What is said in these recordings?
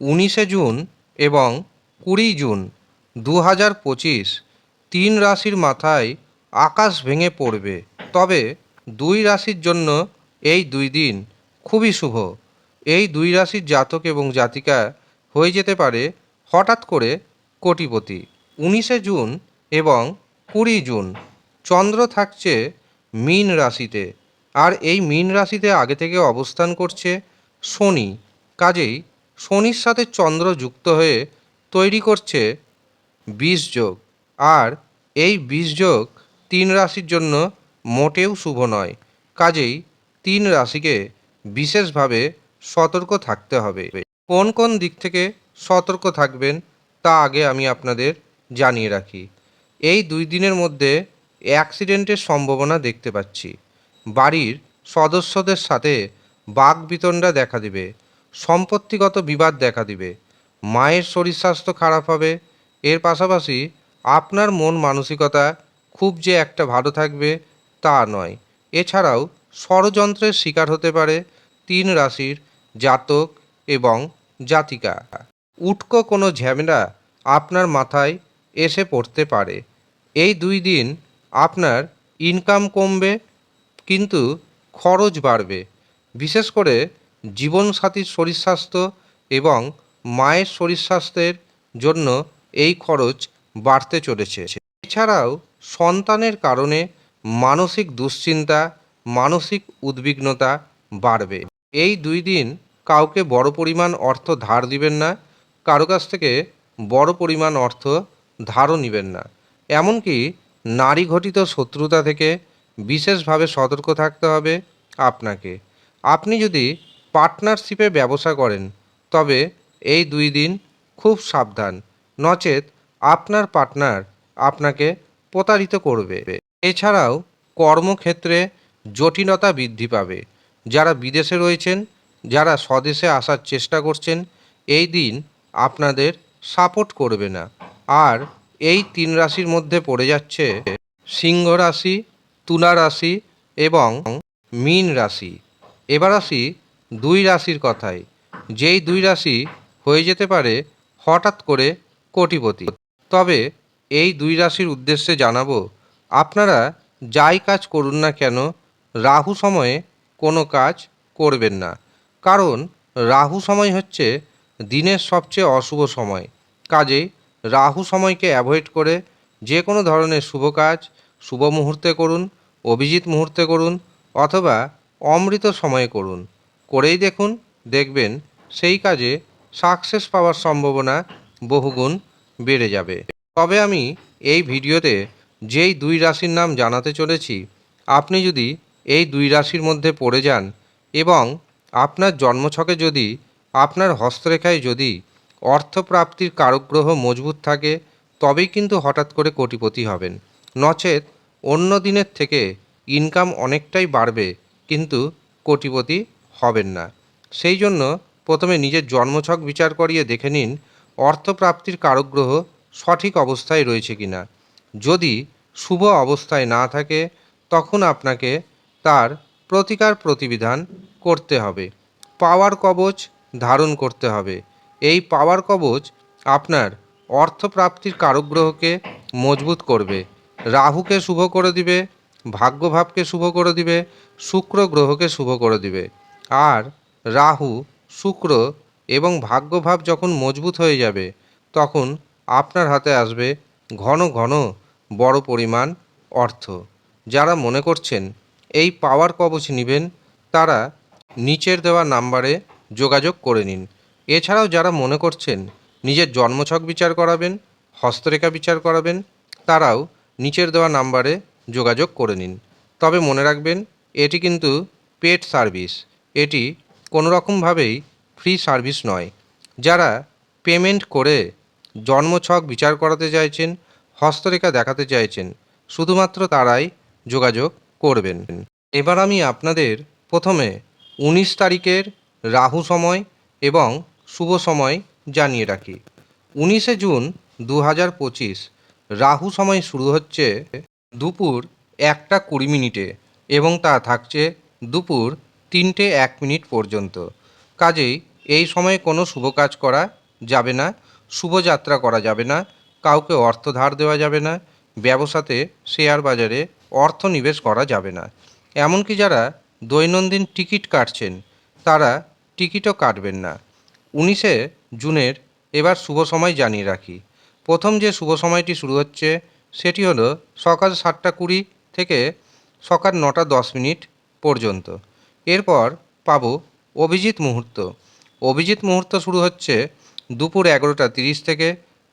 উনিশে জুন এবং কুড়ি জুন দু হাজার পঁচিশ তিন রাশির মাথায় আকাশ ভেঙে পড়বে। তবে দুই রাশির জন্য এই দুই দিন খুবই শুভ। এই দুই রাশির জাতক এবং জাতিকা হয়ে যেতে পারে হঠাৎ করে কোটিপতি। উনিশে জুন এবং কুড়ি জুন চন্দ্র থাকছে মীন রাশিতে আর এই মীন রাশিতে আগে থেকে অবস্থান করছে শনি। কাজেই শনির সাথে চন্দ্র যুক্ত হয়ে তৈরি করছে বিষ যোগ। আর এই বিষ যোগ তিন রাশির জন্য মোটেও শুভ নয়। কাজেই তিন রাশিকে বিশেষভাবে সতর্ক থাকতে হবে। কোন কোন দিক থেকে সতর্ক থাকবেন তা আগে আমি আপনাদের জানিয়ে রাখি। এই দুই দিনের মধ্যে অ্যাক্সিডেন্টের সম্ভাবনা দেখতে পাচ্ছি। বাড়ির সদস্যদের সাথে বাঘ বিতণ্ডা দেখা দিবে। সম্পত্তিগত বিবাদ দেখা দিবে। মায়ের শরীর স্বাস্থ্য খারাপ হবে। এর পাশাপাশি আপনার মন মানসিকতা খুব যে একটা ভালো থাকবে তা নয়। এছাড়াও ষড়যন্ত্রের শিকার হতে পারে তিন রাশির জাতক এবং জাতিকা। উটকো কোনো ঝামেলা আপনার মাথায় এসে পড়তে পারে। এই দুই দিন আপনার ইনকাম কমবে, কিন্তু খরচ বাড়বে। বিশেষ করে জীবনসাথীর শরীর স্বাস্থ্য এবং মায়ের শরীর স্বাস্থ্যের জন্য এই খরচ বাড়তে চলেছে। এছাড়াও সন্তানের কারণে মানসিক দুশ্চিন্তা, মানসিক উদ্বিগ্নতা বাড়বে। এই দুই দিন কাউকে বড় পরিমাণ অর্থ ধার দিবেন না, কারও কাছ থেকে বড় পরিমাণ অর্থ ধারও নেবেন না। এমনকি নারী ঘটিত শত্রুতা থেকে বিশেষভাবে সতর্ক থাকতে হবে আপনাকে। আপনি যদি পার্টনারশিপে ব্যবসা করেন। তবে এই দুই দিন খুব সাবধান। নচেত আপনার পার্টনার আপনাকে প্রতারিত করবে। এছাড়াও কর্মক্ষেত্রে জটিলতা বৃদ্ধি পাবে। যারা বিদেশে রয়েছেন, যারা স্বদেশে আসার চেষ্টা করছেন, এই দিন আপনাদের সাপোর্ট করবে না। আর এই তিন রাশির মধ্যে পড়ে যাচ্ছে সিংহ রাশি, তুলা রাশি এবং মীন রাশি। এবার আসি দুই রাশির কথাই। যেই দুই রাশি হয়ে যেতে পারে হঠাৎ করে কোটিপতি। তবে এই দুই রাশির উদ্দেশ্যে জানাব, আপনারা যাই কাজ করুন না কেন, রাহু সময়ে কোনো কাজ করবেন না। কারণ রাহু সময় হচ্ছে দিনের সবচেয়ে অশুভ সময়। কাজেই রাহু সময়কে অ্যাভয়েড করে যে কোনো ধরনের শুভ কাজ, শুভ মুহূর্তে করুন, অভিজিৎ মুহূর্তে করুন, অথবা অমৃত সময়ে করুন। করেই দেখুন, দেখবেন, সেই কাজে সাকসেস পাওয়ার সম্ভাবনা বহুগুণ বেড়ে যাবে। তবে আমি এই ভিডিওতে যেই দুই রাশির নাম জানাতে চলেছি, আপনি যদি এই দুই রাশির মধ্যে পড়ে যান এবং আপনার জন্মছকে যদি, আপনার হস্তরেখায় যদি অর্থপ্রাপ্তির কারকগ্রহ মজবুত থাকে, তবেই কিন্তু হঠাৎ করে কোটিপতি হবেন। নচেত অন্য দিনের থেকে ইনকাম অনেকটাই বাড়বে, কিন্তু কোটিপতি হবেন না। সেই জন্য প্রথমে নিজের জন্মছক বিচার করিয়ে দেখে নিন, অর্থপ্রাপ্তির কারকগ্রহ সঠিক অবস্থায় রয়েছে কিনা। যদি শুভ অবস্থায় না থাকে, তখন আপনাকে তার প্রতিকার প্রতিবিধান করতে হবে। পাওয়ার কবচ ধারণ করতে হবে। এই পাওয়ার কবচ আপনার অর্থপ্রাপ্তির কারকগ্রহকে মজবুত করবে। রাহুকে শুভ করে দিবে, ভাগ্যভাবকে শুভ করে দিবে, শুক্র গ্রহকে শুভ করে দিবে। আর রাহু, শুক্র এবং ভাগ্যভাব যখন মজবুত হয়ে যাবে, তখন আপনার হাতে আসবে ঘন ঘন বড় পরিমাণ অর্থ। যারা মনে করছেন এই পাওয়ার কবচ নেবেন, তারা নিচের দেওয়া নাম্বারে যোগাযোগ করে নিন। এছাড়াও যারা মনে করছেন নিজের জন্মছক বিচার করাবেন, হস্তরেখা বিচার করাবেন, তারাও নিচের দেওয়া নাম্বারে যোগাযোগ করে নিন। তবে মনে রাখবেন, এটি কিন্তু পেড সার্ভিস। এটি কোনো রকমভাবেই ফ্রি সার্ভিস নয়। যারা পেমেন্ট করে জন্মছক বিচার করাতে চাইছেন, হস্তরেখা দেখাতে চাইছেন, শুধুমাত্র তারাই যোগাযোগ করবেন। এবার আমি আপনাদের প্রথমে উনিশ তারিখের রাহু সময় এবং শুভ সময় জানিয়ে রাখি। উনিশে জুন দু হাজার পঁচিশ রাহু সময় শুরু হচ্ছে দুপুর একটা কুড়ি মিনিটে এবং তা থাকছে দুপুর তিনটে এক মিনিট পর্যন্ত। কাজেই এই সময়ে কোনো শুভ কাজ করা যাবে না শুভযাত্রা করা যাবে না, কাউকে অর্থ ধার দেওয়া যাবে না, ব্যবসাতে শেয়ার বাজারে অর্থ নিবেশ করা যাবে না। এমনকি যারা দৈনন্দিন টিকিট কাটছেন, তারা টিকিটও কাটবেন না। উনিশে জুনের এবার শুভ সময় জানিয়ে রাখি। প্রথম যে শুভ সময়টি শুরু হচ্ছে, সেটি হলো সকাল সাতটা কুড়ি থেকে সকাল নটা দশ মিনিট পর্যন্ত। এরপর পাবো অভিজিৎ মুহূর্ত। অভিজিৎ মুহূর্ত শুরু হচ্ছে দুপুর এগারোটা তিরিশ থেকে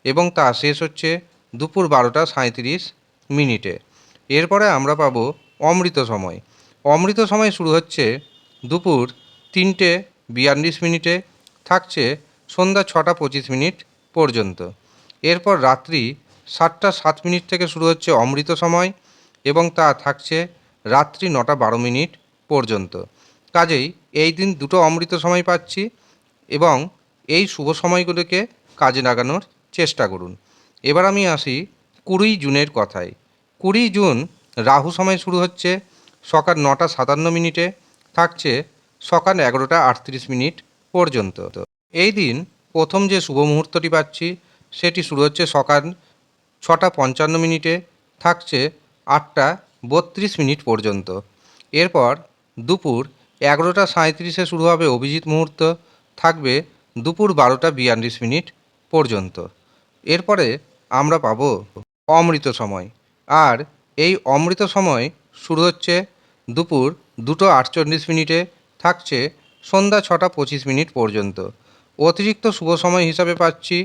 এবং তা শেষ হচ্ছে দুপুর বারোটা সাঁইত্রিশ মিনিটে। এরপরে আমরা পাবো অমৃত সময়। অমৃত সময় শুরু হচ্ছে দুপুর তিনটে বিয়াল্লিশ মিনিটে, থাকছে সন্ধ্যা ছটা পঁচিশ মিনিট পর্যন্ত। এরপর রাত্রি সাতটা সাত মিনিট থেকে শুরু হচ্ছে অমৃত সময় এবং তা থাকছে রাত্রি নটা বারো মিনিট পর্যন্ত। কাজেই এই দিন দুটো অমৃত সময় পাচ্ছি এবং এই শুভ সময়গুলোকে কাজে লাগানোর চেষ্টা করুন। এবার আমি আসি কুড়ি জুনের কথায়। কুড়ি জুন রাহু সময় শুরু হচ্ছে, সকাল নটা সাতান্ন মিনিটে থাকছে, সকাল এগারোটা আটত্রিশ মিনিট পর্যন্ত। এই দিন প্রথম যে শুভ মুহূর্তটি পাচ্ছি, সেটি শুরু হচ্ছে সকাল ছটা পঞ্চান্ন মিনিটে, থাকছে আটটা বত্রিশ মিনিট পর্যন্ত। এরপর দুপুর এগারোটা সাঁইত্রিশে শুরু হবে অভিজিৎ মুহূর্ত, থাকবে দুপুর বারোটা বিয়াল্লিশ মিনিট পর্যন্ত। এরপরে আমরা পাবো অমৃত সময়। আর এই অমৃত সময় শুরু হচ্ছে দুপুর দুটো আটচল্লিশ মিনিটে, থাকছে সন্ধ্যা ছটা পঁচিশ মিনিট পর্যন্ত। অতিরিক্ত শুভ সময় হিসাবে পাচ্ছি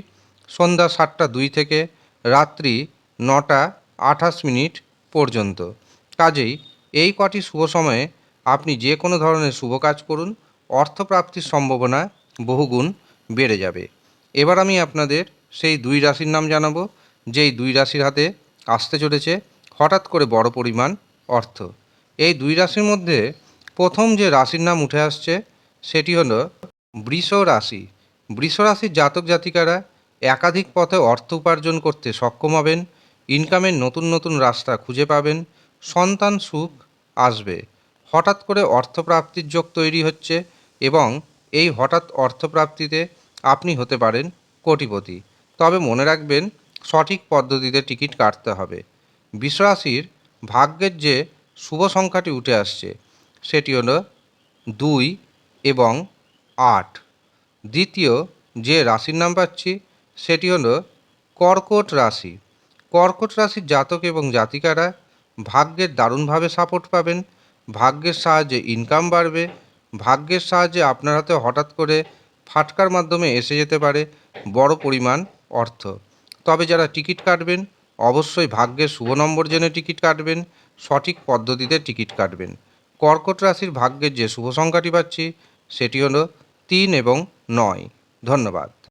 সন্ধ্যা সাতটা দুই থেকে রাত্রি নটা আঠাশ মিনিট পর্যন্ত। কাজেই এই কটি শুভ সময়ে আপনি যে কোনো ধরনের শুভ কাজ করুন, অর্থপ্রাপ্তির সম্ভাবনা বহুগুণ বেড়ে যাবে। এবার আমি আপনাদের সেই দুই রাশির নাম জানাব, যেই দুই রাশির হাতে আসতে চলেছে হঠাৎ করে বড় পরিমাণ অর্থ। এই দুই রাশির মধ্যে প্রথম যে রাশির নাম উঠে আসছে, সেটি হলো বৃষ রাশি। বৃষ রাশির জাতক জাতিকারা একাধিক পথে অর্থ উপার্জন করতে সক্ষম হবেন ইনকামের নতুন নতুন রাস্তা খুঁজে পাবেন, সন্তান সুখ আসবে। হঠাৎ করে অর্থপ্রাপ্তির যোগ তৈরি হচ্ছে এবং এই হঠাৎ অর্থপ্রাপ্তিতে আপনি হতে পারেন কোটিপতি। তবে মনে রাখবেন, সঠিক পদ্ধতিতে টিকিট কাটতে হবে। বিশ্বরাশির ভাগ্যের যে শুভ সংখ্যাটি উঠে আসছে, সেটি হলো দুই এবং আট। দ্বিতীয় যে রাশির নাম পাচ্ছি, সেটি হলো কর্কট রাশি। কর্কট রাশির জাতক এবং জাতিকারা ভাগ্যের দারুণভাবে সাপোর্ট পাবেন ভাগ্যের সাহায্যে ইনকাম বাড়বে, ভাগ্যের সাহায্যে আপনার হাতে হঠাৎ করে ফাটকার মাধ্যমে এসে যেতে পারে বড় পরিমাণ অর্থ। তবে যারা টিকিট কাটবেন, অবশ্যই ভাগ্যের শুভ নম্বর জেনে টিকিট কাটবেন, সঠিক পদ্ধতিতে টিকিট কাটবেন। কর্কট রাশির ভাগ্যের যে শুভ সংখ্যাটি পাচ্ছি, সেটি হলো তিন এবং নয়। ধন্যবাদ।